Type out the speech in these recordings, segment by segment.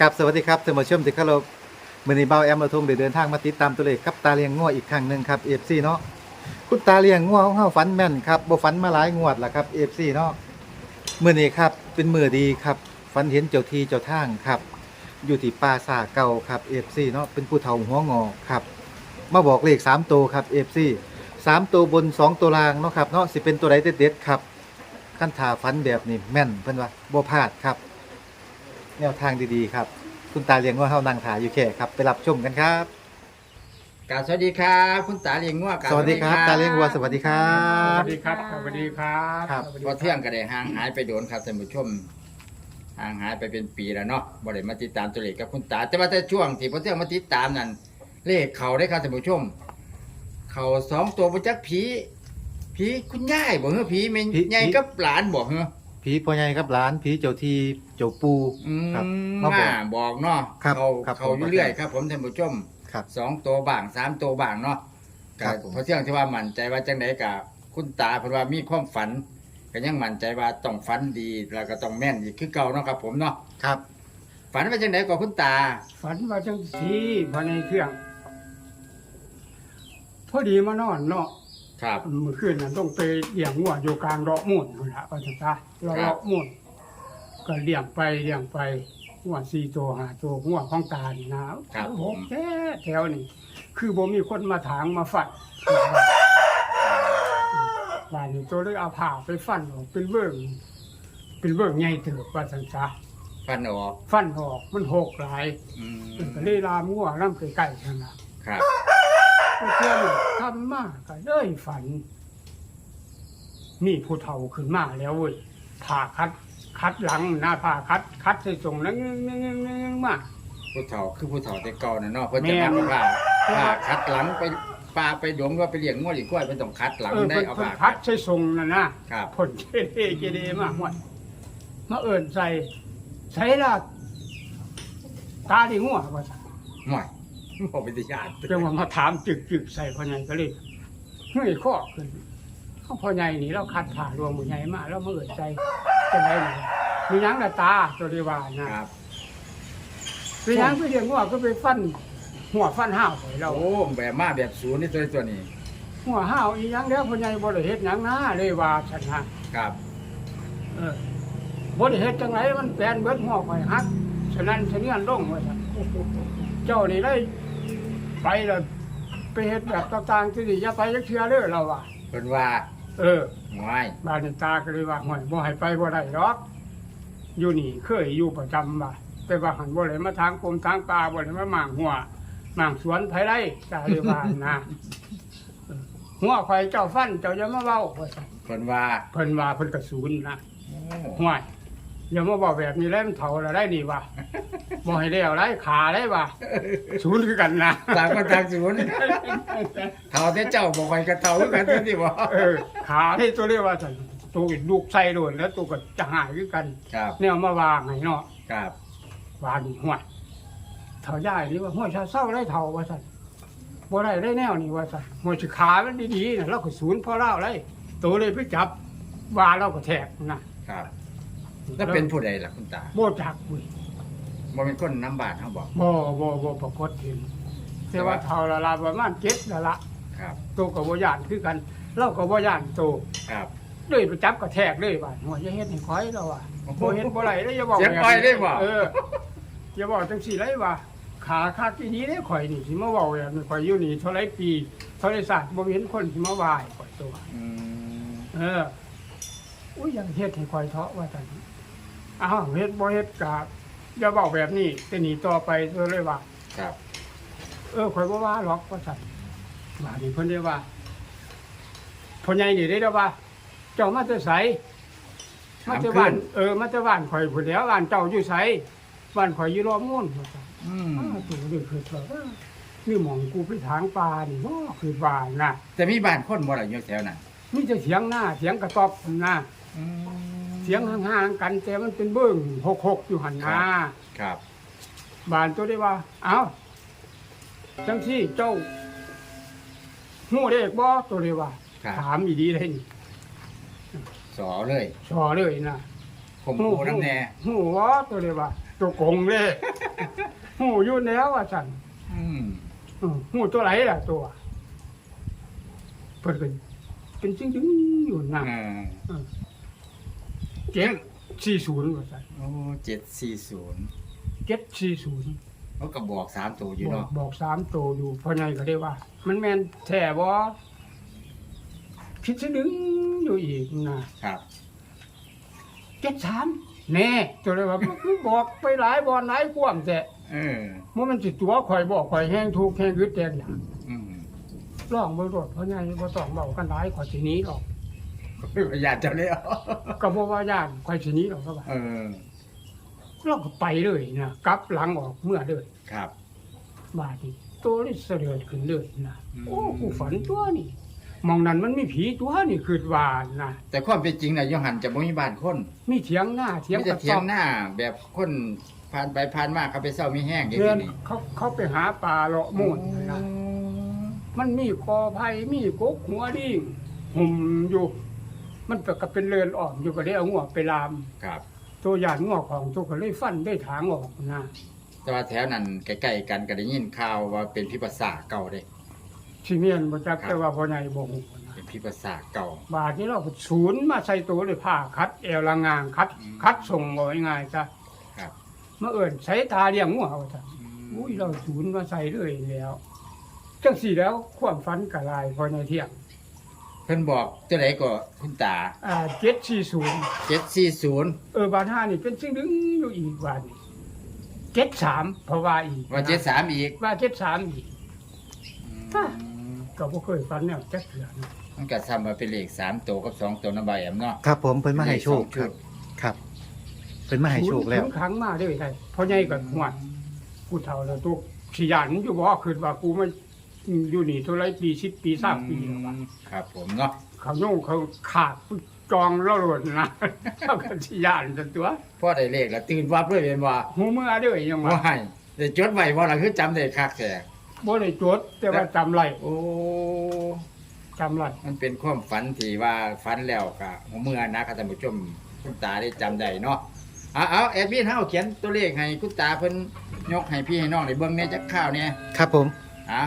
กับสวัสดีครับท่านผู้ชมที่เคารพมือนี้เบาแอมเราทงได้เดินทางมาติดตามตัวเลขกับตาเลียงงัวอีกครั้งหนึ่งครับ FC เนาะคุณตาเลียงงัวของเฮาฝันแม่นครับบ่ฝันมาหลายงวดแล้วครับ FC เนาะมือนี้ครับเป็นมือดีครับฝันเห็นเจ้าทีเจ้าทางครับ อยู่ที่ป่าสาเก่าครับ FC เนาะเป็นผู้เฒ่าหัวงอครับมาบอกเลข3ตัวครับ FC 3ตัวบน2ตัวล่างเนาะครับเนาะสิเป็นตัวใดเด็ดๆครับขั้นถาฝันแบบนี้แม่นเพิ่นว่าบ่พลาดครับ แนวทางดีๆครับ คุณตาเลี้ยงว่าเฮานั่งถ่ายอยู่แค่ครับไปรับชมกันครับ กราบสวัสดีครับคุณตาเลี้ยงงัวกราบสวัสดีครับ ตาเลี้ยงวัวสวัสดีครัสบ วัสดีครับ สวัสดีครับครับ สวัสดีพอเที่ยงก็ได้ห่างหายไปโดนครับท่านผู้ชมห่างหายไปเป็นปีแล้วเนาะบ่ได้มาติดตามตัวเลขกับคุณตาแต่ว่าแต่ช่วงที่พอเที่ยงมาติดตามนั่นเลขเขาได้ครับท่านผู้ชม เขาสองตัวประจักผีผีคุณยายบอกเหรอผีแม่ผีใหญ่กับหลานบอกเหรอ ผีพ่อใหญ่ครับหลานผีเจ้าที่เจ้าปู อืมครับมามาบอกบอกเนาะครับเขาครับเขาผมอยู่เรื่อยครับ ผมท่านผู้ชมครับสองตัวบ้างสามตัวบ้างเนาะครักับบผมพอเที่ยงที่ว่ามั่นใจว่าจังไดกับคุณตาเพราะว่ามีความฝันก็ยังมั่นใจว่าต้องฝันดีแล้วก็ต้องแม่นอีกคือเก่าเนาะครับ ผมเนาะครับ ฝันว่าจังไดกับคุณตา ฝันว่าจังสีภายในเครื่อง พอดีมานอนเนาะ ครับเมื่อคืนนั้นต้องไปเลี้ยงงัวอยู่กลางเลาะมุ่นนั่นละว่าจังซะเราครับเลาะมุ่นก็เลี้ยงไปเลี้ยงไปงัวสี่ตัวห้าตัวงัวของตานี่นะครับผมแท้แถวนี่คือบ่มีคนมาถางมาฟันบ้านนี้ตัวเลยเอาผ่าไปฟันออกเป็นเบิ่งเป็นเบิ่งใหญ่เติบว่าจังซะฝันออกฟันออกมันหกหลายอืมก็เลยลามงัวน้ำใกล้ๆกันนะครับ เพื่อน ทำมากก็เลยฝันมีผู้เฒ่าขึ้นมาแล้วเว้ยผ่าคัด คัดหลังหน้าผ่าคัด คัดใส่ส่งแล้วงึ้งงึ้งงึ้งงึ้งมาผู้เฒ่าคือผู้เฒ่าแต่เก่าน่ะเนาะเพิ่นจะแม่นำนผ้าผ้าคัดหลังไปปลาไปดมว่าไปเลี้ยงงัวหรือกล้วยเพิ่นต้องคัดหลังเออได้เพิ่นเอาเพิ่นผ้าคัดใส่ส่งน่ะนะครับผลเจเดเจเดมากหมดมาเอิญใส่ใส่ละตาดีงัวว่าซั่นหน่อย บ่เป็นญาติจังว่ามาถามจึกจึกๆใส่พ่อใหญ่ก็เลยเฮ้ยข้อขึ้นเขาพ่อใหญ่นี่เราคัดผ่ารวมมือใหญ่มาแล้วมาเอิดใจจะไหนนี่มีหยังละตาตัวดีว่านะครับมีหยังไปเรียงว่าก็ไปฟันหัวฟันห้าวไปเราโอ้แบบมาแบบศูนย์นี่ตัวตัวนี้หัวห้าวอีหยังแล้วพ่อใหญ่บ่ได้เฮ็ดหยังนะเลยว่าฉันนะครับเออบ่ได้เฮ็ดจังไรมันแปลนเบิดหัวข่อยฮักฉะนั้นฉะนี้ลงว่าซั่นเจ้านี่ได้ ไปแล้วไปเฮ็ดแบบต่างๆที่นี่อย่าไปจักเทื่อเด้อเราว่าเพิ่นว่าเออหน่อยบ้านนี่ตาก็เลยว่าห่วยบ่ให้ไปบ่ได้หรอกอยู่นี่เคยอยู่ประจำว่าแต่ว่าหันบ่ได้มาทางกรมทางป่าบ่ได้มาหมางหัวหมางสวนไผไร่ตาเลยว่านะเออหัวข่อยเจ้าฟันเจ้าอย่ามาเว้าว่าซั่นเพิ่นว่าเพิ่นว่าเพิ่นก็ศูนย์นะโอ้ห่วยอย่ามาบอกแบบนี้แล้วมันเฒ่าแล้วได้นี่ว่า บ่ให้แล้วไรขาได้ว่าศูนย์คือกันนะต่างคนต่างศูนย์เท่าแต่เจ้าบอกไปกับเท่าคือกันที่บ่เออขาที่ตัวเรียกว่าซั่นตัวลูกใส่โดนแล้วตัวก็จะหายคือกันครับแนวมาวางให้เนาะครับวางนี่ห้วยเท่าย่ายนี่ว่าห้วยชาเศร้าได้เท่าว่าสั่นบ่ได้ได้แนวนี่ว่าสั่นห้วยสิขามันดีๆน่ะเราก็ศูนย์พอเล่าเลยตัวเลยไปจับว่าเราก็แทกนะครับแล้วเป็นผู้ใดล่ะคุณตาบ่จักเว้ย บ่เป็นคนน้ำบาดเฮาบอกบ่บ่บ่ปรากฏเห็นแต่ว่าเท่าละละประมาณ7ละละครับตัวก็บ่ย่านคือกันเราก็บ่ย่านตัวครับเลยไปจับก็แทกเลยว่าห้วยอย่าเฮ็ดให้ข่อยเราว่าบ่เฮ็ดบ่ไหลได้อย่าบอกเสียงอ้อยได้บ่เอออย่าบอกจังสี่ไรว่าขาคาดที่นี้ได้ข่อยนี่สิมาเว้าแบบนี้ข่อยอยู่นี่เท่าไรปีเท่าไรศาสตร์บ่เห็นคนสิมาไหว้ข่อยตัวอืมเอออุ้ยอยังเฮ็ดให้ข่อยเทาะว่าซั่นอ้าวเฮ็ดบ่เฮ็ดกะ อย่าเว้าแบบนี้แต่หนีต่อไปตัวเลยว่า ครับเออข่อยบ่ว่าหรอกว่าซั่นว่านี่เพิ่นได้ว่าพ่อใหญ่นี่ได้แล้วว่า เจ้ามาแต่ไสมาแต่บ้านเออมาแต่บ้านข่อยพุ่นแหล้วบ้านเจ้าอยู่ไสบ้านข่อยอยู่รอบมูลว่าซั่นอืมอ้าวตัวเด็กคือแบบว่านี่หมองกูไปทางป่านี่บ่คือบ้านนะแต่มีบ้านคนบ่ล่ะอยู่แถวนั้นมีแต่เสียงหน้าเสียงกระตอบนะอืมเสียงห่างๆกัน แต่มันเป็นเบิ้งหกหกอยู่หันหน้าครับบ้านตัวได้ว่า เอ้าจังที่เจ้าหูเด็กบ่ตัวได้ว่า ครับ ถามอีดีเลยนี่สอเลยสอเลยนะข่มขู่น้ำแน่หูว่าตัวได้ว่า ตัวโกงเลยหูอยู่แล้วว่าสั่นอืมอืมหูตัวไหนล่ะตัวเพิ่นก็เป็นจริงจริงๆอยู่นั่นเออเจ็ดสี่ศูนย์ว่าสั่นโอ้เจ็ดสี่ศูนย์เจ็ดสี่ศูนย์เขาก็บอกสามตัวอยู่บอกเนาะบอกสามตัวอยู่เพราะไงก็ได้ว่า มันแมนแท้บ่พิดชนึงอยู่อีกนะครับ เจ็ดสามแน่ตัวเลยว่าบอกไปหลายบอลหลายความแต่เออมันมันสิตัวข่อยบอกข่อยแห้งทุกข์แห้งยึดแดงอย่างอืม ร้องบ่รดเพราะไงบ่ต้องเบากันหลายข่อยสิหนี้หรอก อยากจะเลี้ยวก็บ่ว่าย่านข่อยสิหนี้หรอกก็ว่าเออ เราก็ไปเลยนะกลับหลังออกเมื่อเลยครับ บาดนี้ตัวนี่เสด็จขึ้นเลยนะอืม โอ้กูฝันตัวนี่มองนั้นมันมีผีตัวนี่คือว่านะแต่ความเป็นจริงนะยหันจะบ่มีบ้านคนมีเถียงหน้าเถียงมีแต่กับเถียงหน้าแบบคนผ่านไปผ่านมาเขาไปเศร้ามีแห้งอย่างเพื่อนนี้ เขาเขาไปหาปลาเลาะมูนนะ มันมีคอไผ่มีกกหัวดิ่งหุ่มอยู่ มันก็ก็เป็นเรือนอ่อมอยู่ก็ได้เอาหัวไปลาม ครับ ตัวอย่างงอกของตัวก็เลยฟันได้ถางออกนะแต่ว่าแถวนั้นใกล้ๆกันก็ได้ยินข่าวว่าเป็นพิภาษาเก่าเด้ ที่เมียนบ่จักครับแต่ว่าพ่อใหญ่บ่ฮู้นะเป็นพิภาษาเก่า บาดนี้เราก็ศูนย์มาใส่ตัวเลยผ้าคัดเอวละงางคัด อืม คัดส่งบ่ง่ายๆจ้ะครับเมื่อเอิ้นใช้ตาเลี้ยงงัวเอาจ้ะอุ้ยเราศูนย์มาใส่เลยแล้ว จังสี่แล้วความฝันกะลายพอในเที่ยง เพิ่นบอกตัวไหนก็คุณตาอ่า740 740เออบาดห้านี่เป็นสิ่งหนึงอยู่อีกบาดนี้73เพราะว่าอีกว่านะ73อีกว่า73อีกอืมก็บ่เคยฝันแนวจักเทื่อนะมันก็ซ้ำมาเป็นเลข3ตัวกับ2ตัวนำใบแอมเนาะครับผมเพิ่นมาให้โชคเลขสองชุครัดบครับเพิ่นมาให้โชคแล้วศูนย์ครั้งมาเด้อไดพอใหญ่ก็หวดผู้เฒ่าแล้วตัวสิยานมันอยู่บ่คือว่ากูมา อยู่นี่เท่าไรปี10ปี30ปีแล้วว่าครับผมเนาะเขาโยงเขาขาดจองแล้วโลดนะเขาก็สิยานจนตัวพอได้เลขแล้วตื่นวับเลยเป็นว่าหูเมื่อเด้อยังว่าว่าให้แต่จดไว้บ่ล่ะคือจำได้คักแท้บ่ได้จดแต่ว่าจำไรโอ้ จำไรมันเป็นความฝันที่ว่าฝันแล้วก็หัวเมื่อนะครับท่านผู้ชมคุณตาได้จำได้เนาะเอาเอาแอดมินเฮาเขียนตัวเลขให้คุณตาเพิ่นยกให้พี่ให้น้องได้เบิ่งในจักข้าวเนี่ยครับผม อะ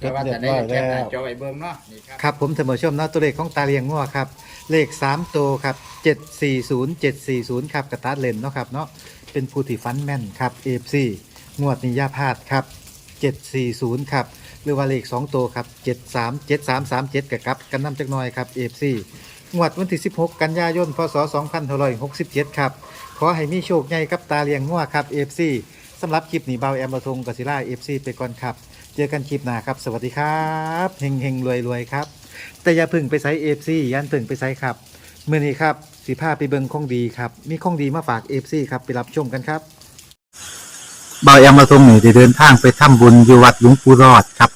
แต่ว่าจะได้แคปหน้าจอไว้เบิ่งเนาะนี่ครับ ครับผมท่านผู้ชมเนาะตัวเลขของตาเลียงงัวครับ เลข 3 ตัวครับ 740 740 ครับกระตัดเลนเนาะครับเนาะเป็นผู้ที่ฟันแม่นครับ AFC งวดนี้อย่าพลาดครับ 740 ครับ หรือว่าเลข 2 ตัวครับ 73 7337กับกับกันนำจักหน่อยครับ AFC งวดวันที่ 16 กันยายนพศ2567 ครับ ขอให้มีโชคใหญ่กับตาเลียงงัวครับ AFC สำหรับคลิปนี้เบาแอมบะทงกศิล่า AFC ไปก่อนครับ เจอกันคลิปหน้าครับ สวัสดีครับเฮงเฮงรวยรวยครับ แต่อย่าพึ่งไปไซเอฟซียันเพึ่งไปไซครับเมื่อนี้ครับสีผ้าไปเบิงของดีครับ มีของดีมาฝากเอฟซีครับไปรับชมกันครับเบาแอมมาทรงนี่ได้เดินทางไปทำบุญอยู่วัดหลวงปู่รอดครับ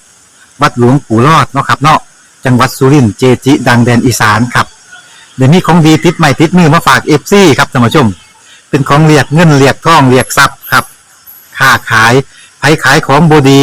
วัดหลวงปู่รอดเนาะครับเนาะจังหวัดสุรินทร์เจจิดังแดนอีสานครับเดี๋ยวนี้ของดีติดใหม่ติดมือมาฝากเอฟซีครับท่านผู้ชม เป็นของเรียกเงินเรียกทองเรียกทรัพย์ครับ ค้าขายไผขายของบดี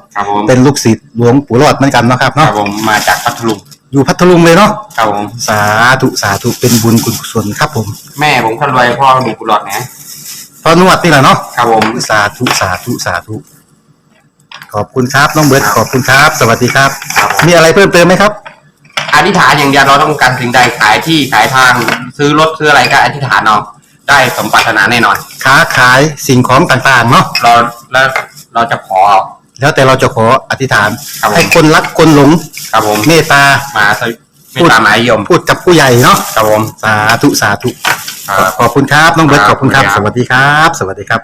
ครับผมเป็นลูกศิษย์หลวงปู่รอดเหมือนกันเนาะครับครัเนาะบผมมาจากพัทลุงอยู่พัทลุงเลยเนาะครับผมสาธุสาธุเป็นบุญกุศลครับผมแม่ผมคนรวยพ่อมีกุหลาบนะพอนวดนี่แหละเนาะครับผม สาธุสาธุสาธุขอบคุณครับน้องเบิร์ดขอบคุณครับ สวัสดีครับ ครับผม มีอะไรเพิ่มเติมไหมครับ อธิษฐานอย่างเดียวเราต้องการสิ่งใดขายที่ขายทาง ซื้อรถซื้ออะไรก็อธิษฐานเอาได้สมปรารถนาแน่นอน ค้าขายสิ่งของต่างๆเนาะเราแล้วเราจะขอ แล้วแต่เราจะขออธิษฐาน ครับผม ให้คนรักคนหลงครับผมเมตตา มาสวิไม่ตามหมายยมพูดกับผู้ใหญ่เนาะครับผม สาธุสาธุครับ ขอบคุณครับน้องเบิร์ตคขรับอบคุณครับขอบสคุณครับวัสดีครับ สวัสดีครับ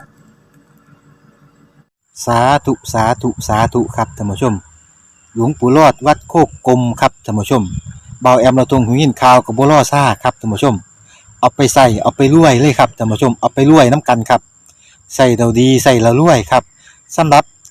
สาธุสาธุสาธุครับท่านผู้ชม หลวงปู่รอดวัดโคกกลมครับท่านผู้ชมเบาแอมเราตรงหูยินข่าวกับบัวล่อซ่าครับท่านผู้ชม เอาไปใส่เอาไปรวยเลยครับท่านผู้ชมเอาไปรวยน้ำกันครับใส่เราดีใส่เรารวยครับสำหรับ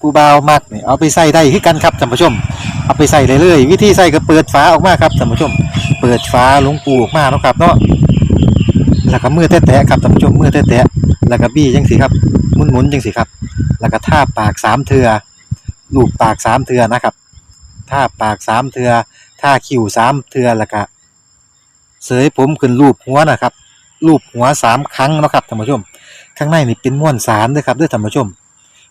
ผู้บ่าวมักนี่เอาไปใส่ได้คือกันครับท่านผู้ชม เอาไปใส่เลยเลยวิธีใส่ก็เปิดฝาออกมาครับท่านผู้ชม เปิดฝาหลวงปูออกมาเนาะครับเนาะแล้วก็มือแตะๆครับท่านผู้ชมมือแตะๆแล้วก็บี้จังสิครับหมุนๆจังสิครับ แล้วก็ท่าปากสามเทือลูบปากสามเทือนะครับท่าปากสามเทือท่าคิ้วสามเทือแล้วก็เสยผมขึ้นรูปหัวนะครับรูปหัวสามครั้งเนาะครับท่านผู้ชม ข้างในนี่เป็นม้วนสารด้วยครับด้วยท่านผู้ชม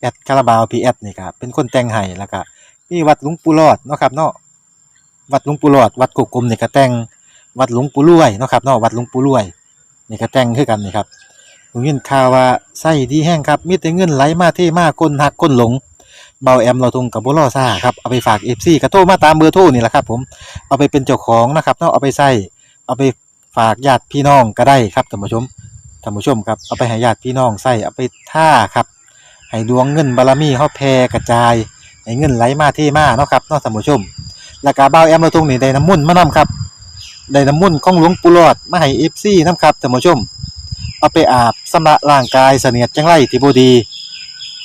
แอดคาราบาวพีแอดนี่ครับเป็นคนแต่งให้แล้วก็มีวัดหลวงปู่รอดเนาะครับเนาะวัดหลวงปู่รอดวัดกกกลมนี่ก็แต่งวัดหลวงปู่รวยเนาะครับเนาะวัดหลวงปู่รวยนี่ก็แต่งคือกันนี่ครับผมยินข่าวว่าไส้ดีแห้งครับมีแต่เงินไหลมาเทมาคนหักคนหลงเบาแอมเราทงกับบุรอซ่าครับเอาไปฝากเอฟซีกระโทมาตามเบอร์โทรนี่แหละครับ ผมเอาไปเป็นเจ้าของนะครับเนาะเอาไปใส่เอาไปฝากญาติพี่น้องก็ได้ครับท่านผู้ชมท่านผู้ชมครับเอาไปให้ญาติพี่น้องใส่เอาไปท่าครับ ให้ดวงเงินบารมีเฮาแผ่กระจายให้เงินไหลมาเทมาเนาะครับเนาะท่านผู้ชมแล้วก็เบาแอมเราทงนี่ได้น้ำมุ่นมานํครับได้น้ำมุ่นของหลวงปู่หลอดมาให้เอฟซีนํครับท่านผู้ชม เอาไปอาบสำระร่างกายเสนียดจังไรที่บ่ดี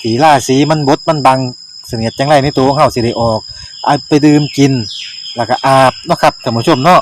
ถีล่าสีมันบดมันบังเสนียดจังไรในตัวของเฮาสิได้ออกเอาไปดื่มกิน แล้วก็อาบเนาะครับท่านผู้ชมเนาะ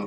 ุณ